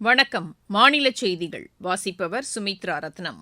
வணக்கம். மாநில செய்திகள். வாசிப்பவர் சுமித்ரா ரத்னம்.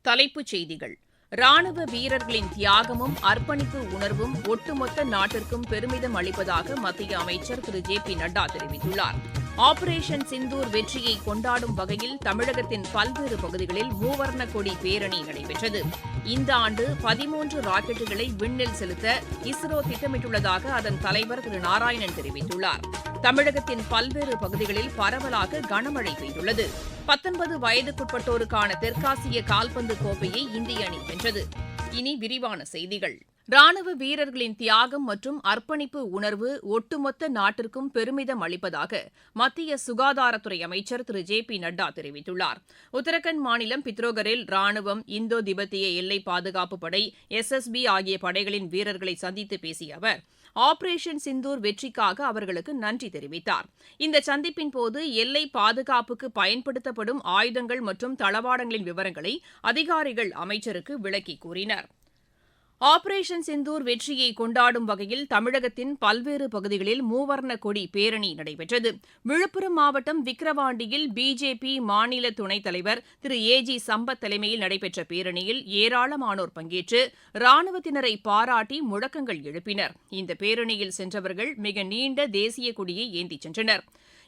தலைப்புச் செய்திகள். ராணுவ வீரர்களின் தியாகமும் அர்ப்பணிப்பு உணர்வும் ஒட்டுமொத்த நாட்டிற்கும் பெருமிதம் அளிப்பதாக மத்திய அமைச்சர் திரு. ஜே. பி. நட்டா தெரிவித்துள்ளார். ஆபரேஷன் சிந்தூர் வெற்றியை கொண்டாடும் வகையில் தமிழகத்தின் பல்வேறு பகுதிகளில் மூவர்ண கொடி பேரணி நடைபெற்றது. இந்த ஆண்டு பதிமூன்று ராக்கெட்டுகளை விண்ணில் செலுத்த இஸ்ரோ திட்டமிட்டுள்ளதாக அதன் தலைவர் திரு நாராயணன் தெரிவித்துள்ளார். தமிழகத்தின் பல்வேறு பகுதிகளில் பரவலாக கனமழை பெய்துள்ளது. பத்தொன்பது வயதுக்குட்பட்டோருக்கான தெற்காசிய கால்பந்து கோப்பையை இந்திய அணி வென்றது. இனி விரிவான செய்திகள். ராணுவ வீரர்களின் தியாகம் மற்றும் அர்ப்பணிப்பு உணர்வு ஒட்டுமொத்த நாட்டிற்கும் பெருமிதம் அளிப்பதாக மத்திய சுகாதாரத்துறை அமைச்சர் திரு. ஜே. பி. நட்டா தெரிவித்துள்ளார். உத்தரகண்ட் மாநிலம் பித்ரோகரில் ராணுவம் இந்தோ திபெத்திய எல்லை பாதுகாப்பு படை எஸ்எஸ்பி ஆகிய படைகளின் வீரர்களை சந்தித்து பேசிய அவர் ஆபரேஷன் சிந்தூர் வெற்றிக்காக அவர்களுக்கு நன்றி தெரிவித்தார். இந்த சந்திப்பின் போது எல்லை பாதுகாப்புக்கு பயன்படுத்தப்படும் ஆயுதங்கள் மற்றும் தளவாடங்களின் விவரங்களை அதிகாரிகள் அமைச்சருக்கு விளக்கி கூறினர். ஆபரேஷன் சிந்தூர் வெற்றியை கொண்டாடும் வகையில் தமிழகத்தின் பல்வேறு பகுதிகளில் மூவர்ண கொடி பேரணி நடைபெற்றது. விழுப்புரம் மாவட்டம் விக்கிரவாண்டியில் பிஜேபி மாநில துணைத் தலைவர் திரு ஏ ஜி சம்பத் தலைமையில் நடைபெற்ற பேரணியில் ஏராளமானோர் பங்கேற்று ராணுவத்தினரை பாராட்டி முழக்கங்கள் எழுப்பினர். இந்த பேரணியில் சென்றவர்கள் மிக நீண்ட தேசிய கொடியை ஏந்திச் சென்றனர்.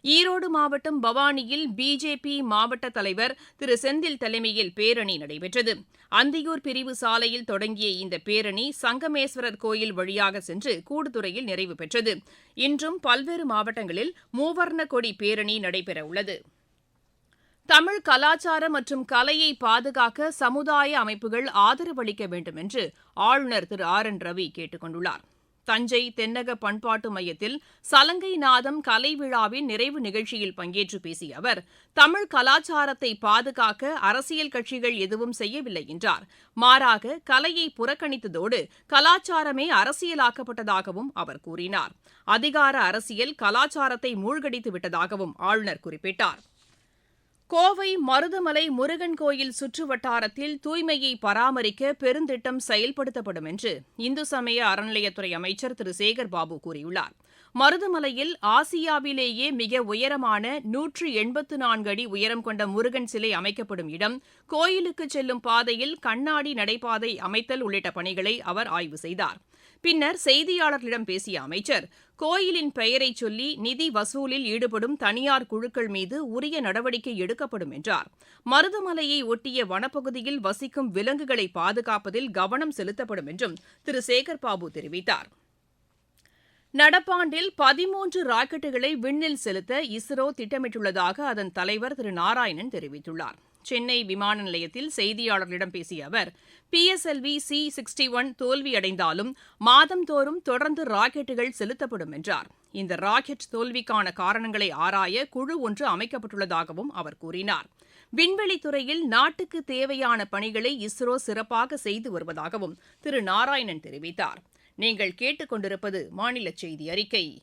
ஈரோடு மாவட்டம் பவானியில் பிஜேபி மாவட்ட தலைவர் திரு. செந்தில் தலைமையில் பேரணி நடைபெற்றது. அந்தியூர் பிரிவு சாலையில் தொடங்கிய இந்த பேரணி சங்கமேஸ்வரர் கோயில் வழியாக சென்று கூடுதுறையில் நிறைவு பெற்றது. இன்றும் பல்வேறு மாவட்டங்களில் மூவர்ண கொடி பேரணி நடைபெறவுள்ளது தமிழ் கலாச்சாரம் மற்றும் கலையை பாதுகாக்க சமுதாய அமைப்புகள் ஆதரவளிக்க வேண்டும் என்று ஆளுநர் திரு. ஆர். என். ரவி கேட்டுக் கொண்டுள்ளாா் தஞ்சை தென்னக பண்பாட்டு மையத்தில் சலங்கை நாதம் கலை விழாவின் நிறைவு நிகழ்ச்சியில் பங்கேற்று பேசிய அவர் தமிழ் கலாச்சாரத்தை பாதுகாக்க அரசியல் கட்சிகள் எதுவும் செய்யவில்லை என்றார். மாறாக கலையை புறக்கணித்ததோடு கலாச்சாரமே அரசியலாக்கப்பட்டதாகவும் அவர் கூறினார். அதிகார அரசியல் கலாச்சாரத்தை மூழ்கடித்து விட்டதாகவும் ஆளுநர் குறிப்பிட்டார். கோவை மருதமலை முருகன் கோயில் சுற்று வட்டாரத்தில் தூய்மையை பராமரிக்க பெருந்திட்டம் செயல்படுத்தப்படும் என்று இந்து சமய அறநிலையத்துறை அமைச்சர் திரு. சேகர் பாபு கூறியுள்ளார். மருதமலையில் ஆசியாவிலேயே மிக உயரமான நூற்று எண்பத்து நான்கு அடி உயரம் கொண்ட முருகன் சிலை அமைக்கப்படும் இடம் கோயிலுக்கு செல்லும் பாதையில் கண்ணாடி நடைபாதை அமைத்தல் உள்ளிட்ட பணிகளை அவர் ஆய்வு செய்தார். பின்னர் செய்தியாளர்களிடம் பேசிய அமைச்சர் கோயிலின் பெயரை சொல்லி நிதி வசூலில் ஈடுபடும் தனியார் குழுக்கள் மீது உரிய நடவடிக்கை எடுக்கப்படும் என்றார். மருதமலையை ஒட்டிய வனப்பகுதியில் வசிக்கும் விலங்குகளை பாதுகாப்பதில் கவனம் செலுத்தப்படும் என்றும் திரு. சேகர் பாபு தெரிவித்தார். நடப்பாண்டில் பதிமூன்று ராக்கெட்டுகளை விண்ணில் செலுத்த இஸ்ரோ திட்டமிட்டுள்ளதாக அதன் தலைவர் திரு. நாராயணன் தெரிவித்துள்ளார். சென்னை விமான நிலையத்தில் செய்தியாளர்களிடம் பேசிய அவர் பிஎஸ்எல்வி சி சிக்ஸ்டி ஒன் தோல்வியடைந்தாலும் மாதந்தோறும் தொடர்ந்து ராக்கெட்டுகள் செலுத்தப்படும் என்றார். இந்த ராக்கெட் தோல்விக்கான காரணங்களை ஆராய குழு ஒன்று அமைக்கப்பட்டுள்ளதாகவும் அவர் கூறினார். விண்வெளித்துறையில் நாட்டுக்கு தேவையான பணிகளை இஸ்ரோ சிறப்பாக செய்து வருவதாகவும் திரு நாராயணன் தெரிவித்தார். நீங்கள் கேட்டுக்கொண்டிருப்பது மாநில செய்தி அறிக்கை.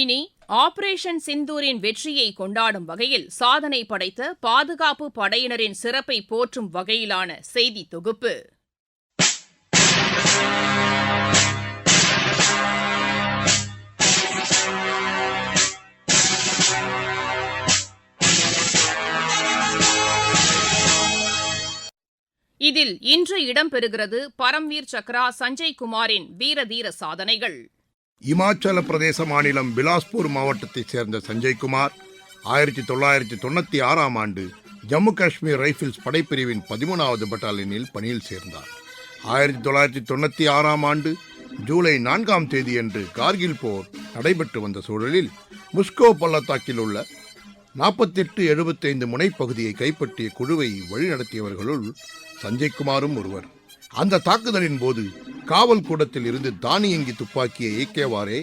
இனி ஆபரேஷன் சிந்தூரின் வெற்றியை கொண்டாடும் வகையில் சாதனை படைத்த பாதுகாப்பு படையினரின் சிறப்பை போற்றும் வகையிலான செய்தி தொகுப்பு. இதில் இன்று இடம்பெறுகிறது பரம்வீர் சக்ரா சஞ்சய் குமாரின் வீரதீர சாதனைகள். இமாச்சல பிரதேச மாநிலம் பிலாஸ்பூர் மாவட்டத்தைச் சேர்ந்த சஞ்சய்குமார் ஆயிரத்தி தொள்ளாயிரத்தி தொண்ணூற்றி ஆறாம் ஆண்டு ஜம்மு காஷ்மீர் ரைஃபிள்ஸ் படைப்பிரிவின் பதிமூணாவது பட்டாலியனில் பணியில் சேர்ந்தார். ஆயிரத்தி தொள்ளாயிரத்தி தொண்ணூற்றி ஆறாம் ஆண்டு ஜூலை நான்காம் தேதியன்று கார்கில் போர் நடைபெற்று வந்த சூழலில் முஸ்கோ பள்ளத்தாக்கில் உள்ள நாற்பத்தெட்டு எழுபத்தைந்து முனைப்பகுதியை கைப்பற்றிய குழுவை வழிநடத்தியவர்களுள் சஞ்சய்குமாரும் ஒருவர். அந்த தாக்குதலின் போது காவல் கூடத்தில் இருந்து தானியங்கி துப்பாக்கியை இயக்கியவாறே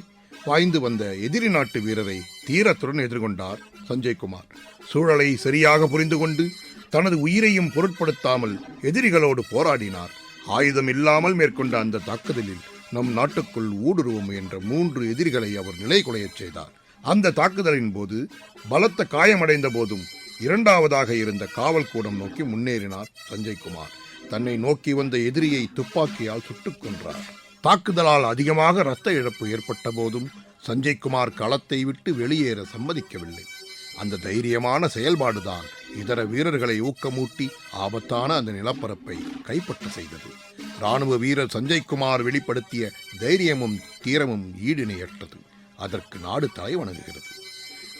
பாய்ந்து வந்த எதிரி நாட்டு வீரரை தீரத்துடன் எதிர்கொண்டார் சஞ்சய்குமார் சூழலை சரியாக புரிந்து கொண்டு தனது உயிரையும் பொருட்படுத்தாமல் எதிரிகளோடு போராடினார். ஆயுதம் இல்லாமல் மேற்கொண்ட அந்த தாக்குதலில் நம் நாட்டுக்குள் ஊடுருவ முயன்ற மூன்று எதிரிகளை அவர் நிலைகுலையச் செய்தார். அந்த தாக்குதலின் போது பலத்த காயமடைந்த போதும் இரண்டாவதாக இருந்த காவல் கூடம் நோக்கி முன்னேறினார் சஞ்சய்குமார் தன்னை நோக்கி வந்த எதிரியை துப்பாக்கியால் சுட்டுக் கொன்றார். தாக்குதலால் அதிகமாக இரத்த இழப்பு ஏற்பட்ட போதும் சஞ்சய்குமார் களத்தை விட்டு வெளியேற சம்மதிக்கவில்லை. அந்த தைரியமான செயல்பாடுதான் இதர வீரர்களை ஊக்கமூட்டி ஆபத்தான அந்த நிலப்பரப்பை கைப்பற்ற செய்தது. ராணுவ வீரர் சஞ்சய்குமார் வெளிப்படுத்திய தைரியமும் தீரமும் ஈடிணையற்றது அதற்கு நாடு தலை வணங்குகிறது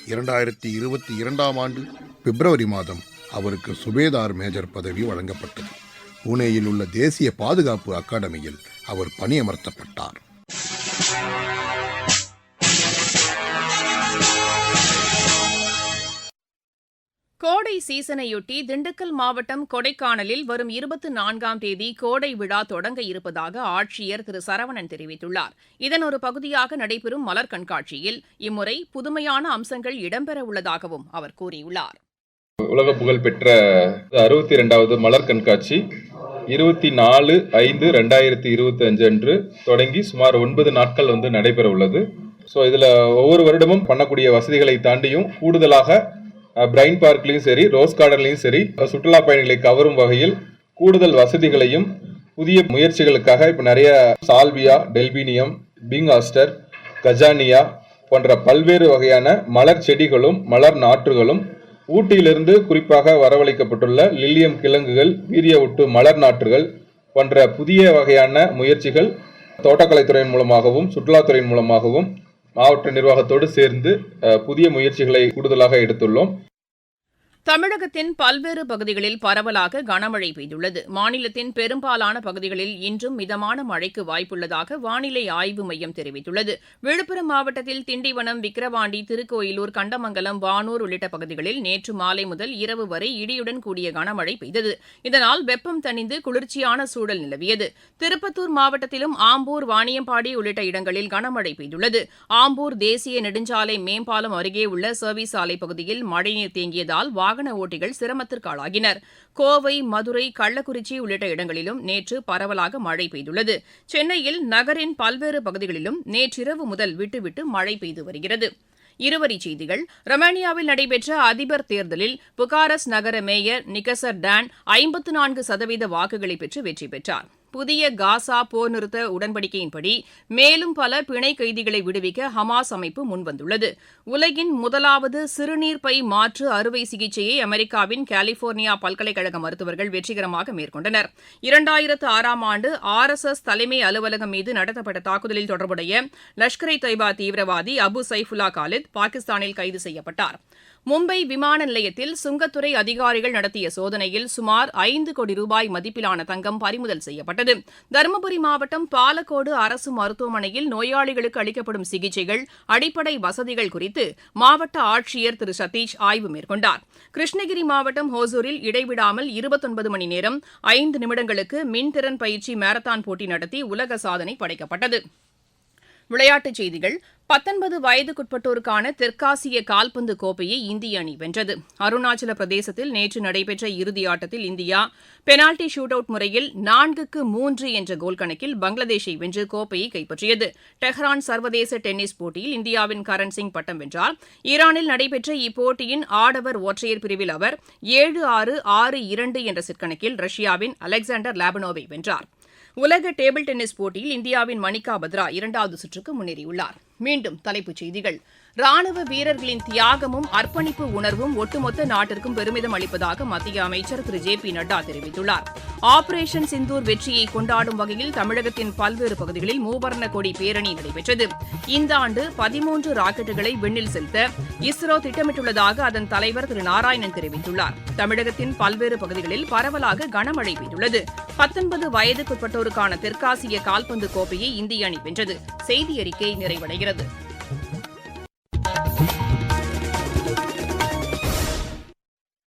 இரண்டாயிரத்தி இருபத்தி இரண்டாம் ஆண்டு பிப்ரவரி மாதம் அவருக்கு சுபேதார் மேஜர் பதவி வழங்கப்பட்டது. புனேயில் உள்ள தேசிய பாதுகாப்பு அகாடமியில் அவர் பணியமர்த்தப்பட்டார். கோடை சீசனையொட்டி திண்டுக்கல் மாவட்டம் கொடைக்கானலில் வரும் இருபத்தி நான்காம் தேதி கோடை விழா தொடங்க இருப்பதாக ஆட்சியர் திரு. சரவணன் தெரிவித்துள்ளார். இதன் ஒரு பகுதியாக நடைபெறும் மலர் கண்காட்சியில் இம்முறை புதுமையான அம்சங்கள் இடம்பெற உள்ளதாகவும் அவர் கூறியுள்ளார். உலக புகழ்பெற்ற அறுபத்தி இரண்டாவது மலர் கண்காட்சி இருபத்தி நாலு ஐந்து ரெண்டாயிரத்தி இருபத்தி அஞ்சு அன்று தொடங்கி சுமார் ஒன்பது நாட்கள் வந்து நடைபெற உள்ளது ஸோ இதில் ஒவ்வொரு வருடமும் பண்ணக்கூடிய வசதிகளை தாண்டியும் கூடுதலாக பிரைன் பார்க்லையும் சரி ரோஸ் கார்டன்லையும் சரி சுற்றுலா பயணிகளை கவரும் வகையில் கூடுதல் வசதிகளையும் புதிய முயற்சிகளுக்காக இப்போ நிறைய salvia delphinium pink aster gazania போன்ற பல்வேறு வகையான மலர் செடிகளும் மலர் நாற்றுகளும் ஊட்டியிலிருந்து குறிப்பாக வரவழைக்கப்பட்டுள்ள லில்லியம் கிழங்குகள் வீரிய ஒட்டு மலர் நாற்றுகள் போன்ற புதிய வகையான முயற்சிகள் தோட்டக்கலைத்துறையின் மூலமாகவும் சுற்றுலாத்துறையின் மூலமாகவும் மாவட்ட நிர்வாகத்தோடு சேர்ந்து அஹ், புதிய முயற்சிகளை கூடுதலாக எடுத்துள்ளோம். தமிழகத்தின் பல்வேறு பகுதிகளில் பரவலாக கனமழை பெய்துள்ளது. மாநிலத்தின் பெரும்பாலான பகுதிகளில் இன்றும் மிதமான மழைக்கு வாய்ப்புள்ளதாக வானிலை ஆய்வு மையம் தெரிவித்துள்ளது. விழுப்புரம் மாவட்டத்தில் திண்டிவனம் விக்கிரவாண்டி திருக்கோயிலூர் கண்டமங்கலம் வானூர் உள்ளிட்ட பகுதிகளில் நேற்று மாலை முதல் இரவு வரை இடியுடன் கூடிய கனமழை பெய்தது. இதனால் வெப்பம் தணிந்து குளிர்ச்சியான சூழல் நிலவியது. திருப்பத்தூர் மாவட்டத்திலும் ஆம்பூர் வாணியம்பாடி உள்ளிட்ட இடங்களில் கனமழை பெய்துள்ளது. ஆம்பூர் தேசிய நெடுஞ்சாலை மேம்பாலம் அருகே உள்ள சர்வீஸ் சாலை பகுதியில் மழைநீர் தேங்கியதால் வாகன ஓட்டிகள் சிரமத்திற்கு ஆளாகினர் கோவை மதுரை கள்ளக்குறிச்சி உள்ளிட்ட இடங்களிலும் நேற்று பரவலாக மழை பெய்துள்ளது. சென்னையில் நகரின் பல்வேறு பகுதிகளிலும் நேற்றிரவு முதல் விட்டுவிட்டு மழை பெய்து வருகிறது. இருவரிச் செய்திகள். ரொமானியாவில் நடைபெற்ற அதிபர் தேர்தலில் புகாரஸ் நகர மேயர் நிகசர் டான் ஐம்பத்து நான்கு சதவீத வாக்குகளை பெற்று வெற்றி பெற்றார். புதிய காசா போர் நிறுத்த உடன்படிக்கையின்படி மேலும் பல பிணை கைதிகளை விடுவிக்க ஹமாஸ் அமைப்பு முன்வந்துள்ளது. உலகின் முதலாவது சிறுநீர் பை மாற்று அறுவை சிகிச்சையை அமெரிக்காவின் கலிபோர்னியா பல்கலைக்கழக மருத்துவர்கள் வெற்றிகரமாக மேற்கொண்டனர். இரண்டாயிரத்து ஆறாம் ஆண்டு ஆர் எஸ் எஸ் தலைமை அலுவலகம் மீது நடத்தப்பட்ட தாக்குதலில் தொடர்புடைய லஷ்கர் இ தொய்பா தீவிரவாதி அபு சைஃபுல்லா காலித் பாகிஸ்தானில் கைது செய்யப்பட்டார். மும்பை விமான நிலையத்தில் சுங்கத்துறை அதிகாரிகள் நடத்திய சோதனையில் சுமார் ஐந்து கோடி ரூபாய் மதிப்பிலான தங்கம் பறிமுதல் செய்யப்பட்டது. தருமபுரி மாவட்டம் பாலக்கோடு அரசு மருத்துவமனையில் நோயாளிகளுக்கு அளிக்கப்படும் சிகிச்சைகள் அடிப்படை வசதிகள் குறித்து மாவட்ட ஆட்சியர் திரு சதீஷ் ஆய்வு மேற்கொண்டார். கிருஷ்ணகிரி மாவட்டம் ஹோசூரில் இடைவிடாமல் இருபத்தொன்பது மணி நேரம் ஐந்து நிமிடங்களுக்கு மின்திறன் பயிற்சி மாரத்தான் போட்டி நடத்தி உலக சாதனை படைக்கப்பட்டது. விளையாட்டுச் செய்திகள். பத்தொன்பது வயதுக்குட்பட்டோருக்கான தெற்காசிய கால்பந்து கோப்பையை இந்திய அணி வென்றது. அருணாச்சல பிரதேசத்தில் நேற்று நடைபெற்ற இறுதி ஆட்டத்தில் இந்தியா பெனால்டி ஷூட் அவுட் முறையில் நான்குக்கு மூன்று என்ற கோல் கணக்கில் பங்களாதேஷை வென்று கோப்பையை கைப்பற்றியது. டெஹ்ரான் சர்வதேச டென்னிஸ் போட்டியில் இந்தியாவின் கரண் சிங் பட்டம் வென்றார். ஈரானில் நடைபெற்ற இப்போட்டியின் ஆடவர் ஒற்றையர் பிரிவில் அவர் ஏழு ஆறு ஆறு இரண்டு என்ற செட் கணக்கில் ரஷ்யாவின் அலெக்சாண்டர் லாபனோவை வென்றார். உலக டேபிள் டென்னிஸ் போட்டியில் இந்தியாவின் மணிகா பத்ரா இரண்டாவது சுற்றுக்கு முன்னேறியுள்ளார். மீண்டும் தலைப்புச் செய்திகள். ராணுவ வீரர்களின் தியாகமும் அர்ப்பணிப்பு உணர்வும் ஒட்டுமொத்த நாட்டிற்கும் பெருமிதம் அளிப்பதாக மத்திய அமைச்சர் திரு. ஜே பி நட்டா தெரிவித்துள்ளார். ஆபரேஷன் சிந்தூர் வெற்றியை கொண்டாடும் வகையில் தமிழகத்தின் பல்வேறு பகுதிகளில் மூவர்ண கொடி பேரணி நடைபெற்றது. இந்த ஆண்டு பதிமூன்று ராக்கெட்டுகளை விண்ணில் செலுத்த இஸ்ரோ திட்டமிட்டுள்ளதாக அதன் தலைவர் திரு. நாராயணன் தெரிவித்துள்ளார். தமிழகத்தின் பல்வேறு பகுதிகளில் பரவலாக கனமழை பெய்துள்ளது. பத்தொன்பது வயதுக்குட்பட்டோருக்கான தெற்காசிய கால்பந்து கோப்பையை இந்திய அணி வென்றது. செய்தி அறிக்கை நிறைவடைகிறது.